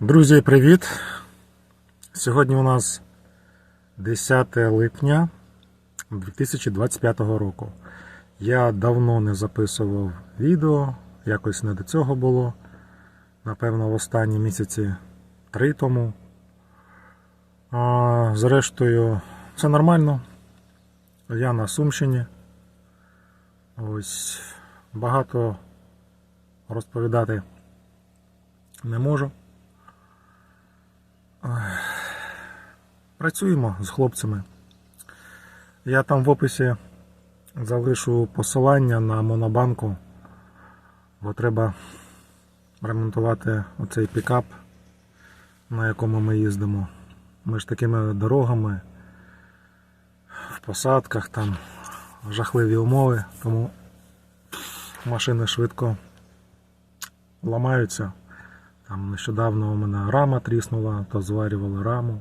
Друзі, привіт! Сьогодні у нас 10 липня 2025 року. Я давно не записував відео, якось не до цього було. Напевно, в останні місяці три тому. А, зрештою, все нормально. Я на Сумщині. Ось багато розповідати не можу. Працюємо з хлопцями. Я там в описі залишу посилання на монобанку, бо треба ремонтувати оцей пікап, на якому ми їздимо. Ми ж такими дорогами, в посадках, там жахливі умови, тому машини швидко ламаються. Там нещодавно у мене рама тріснула, то зварювали раму.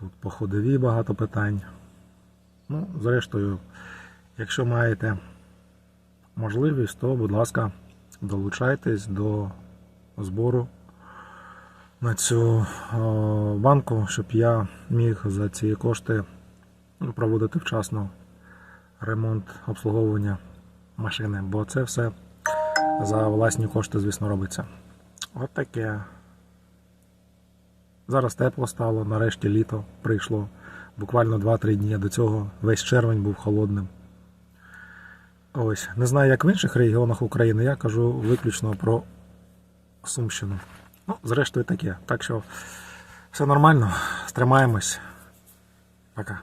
Тут по ходові багато питань. Ну, зрештою, якщо маєте можливість, то, будь ласка, долучайтесь до збору на цю банку, щоб я міг за ці кошти ну, проводити вчасно ремонт обслуговування машини, бо це все за власні кошти, звісно, робиться. От таке. Зараз тепло стало, нарешті літо прийшло. Буквально 2-3 дні до цього весь червень був холодним. Ось, не знаю, як в інших регіонах України, я кажу виключно про Сумщину. Ну, зрештою таке. Так що все нормально, стримаємось. Пока.